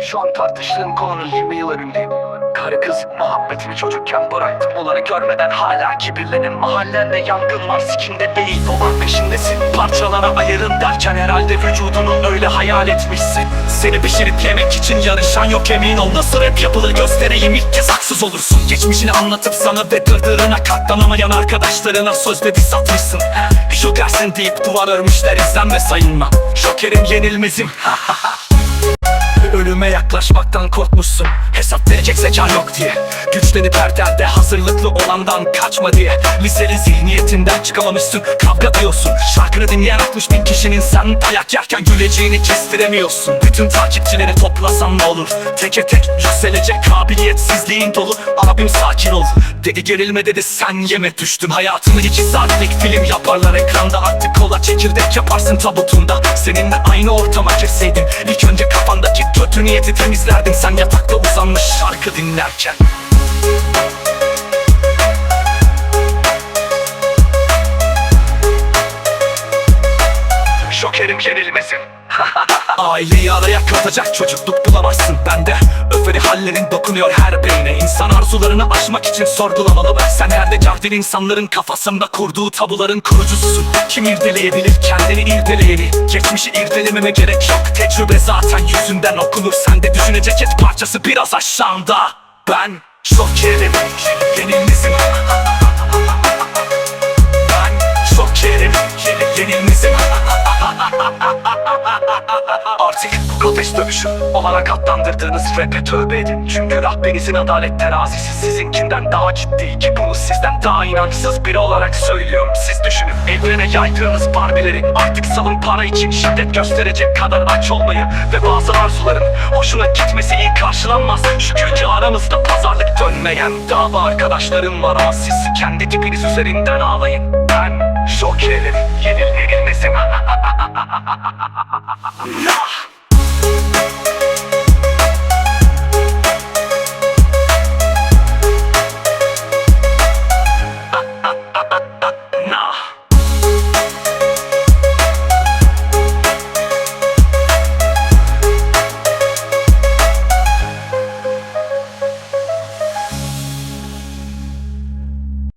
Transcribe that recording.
Şu an tartıştığım konunun 20 yıl önündeyim. Karı kız muhabbetini çocukken bıraktım. Onları görmeden hala kibirlenin Mahallende yangın var sikinde değil. Dolar peşindesin. Parçalara ayırın derken herhalde vücudunu öyle hayal etmişsin. Seni pişirip yemek için yarışan yok emin ol. Nasıl rap yapılır göstereyim ilk kez haksız olursun. Geçmişini anlatıp sana ve dırdırına katlanamayan arkadaşlarına sözde diss atmışsın. Şu dersin deyip duvar örmüşler izlenme sayınma. Şokerim yenilmezim Ölüme yaklaşmaktan korkmuşsun. Hesap verecek zekan yok diye. Güçlenip her derde hazırlıklı olandan kaçma diye. Liseli zihniyetinden çıkamamışsın Kavga diyorsun. Şarkını dinleyen 60 bin kişinin sen dayak yerken güleceğini kestiremiyorsun. Bütün takipçileri toplasan ne olur? Teke tek yükselecek kabiliyetsizliğin dolu. Abim sakin ol. Dedi gerilme dedi sen yeme düştüm. Hayatını iki saatlik film yaparlar ekranda. Artık kola çekirdek yaparsın tabutunda. Seninle aynı ortama girseydim İlk önce kötü niyeti temizlerdim Sen yatakta uzanmış şarkı dinlerken. Şokerim yenilmesin Aileyi araya katacak çocukluk bulamazsın bende. Öferi hallerin dokunuyor her birine. İnsan arzularını aşmak için sorgulamalı Sen yerde cahil insanların kafasında kurduğu tabuların kurucususun. Kim irdeleyebilir kendini irdeleyeni? Geçmişi irdelememe gerek yok. Tecrübe zaten yüzünden okunur. Sende düşünecek et parçası biraz aşağında. Ben şokerim yenilmezim Artık bu kafes dövüşü olana katlandırdığınız rap'e tövbe edin. Çünkü rahberinizin adalet terazisi. Sizinkinden daha ciddi Ki bunu sizden daha inançsız biri olarak söylüyorum. Siz düşünün evrene yaydığınız barbileri Artık salın para için şiddet gösterecek kadar aç olmayı Ve bazı arzuların hoşuna gitmesi iyi karşılanmaz. Şükür ki aranızda pazarlık dönmeyen dava arkadaşlarım var Ama siz kendi tipiniz üzerinden ağlayın. Ben şokerim yenilmezim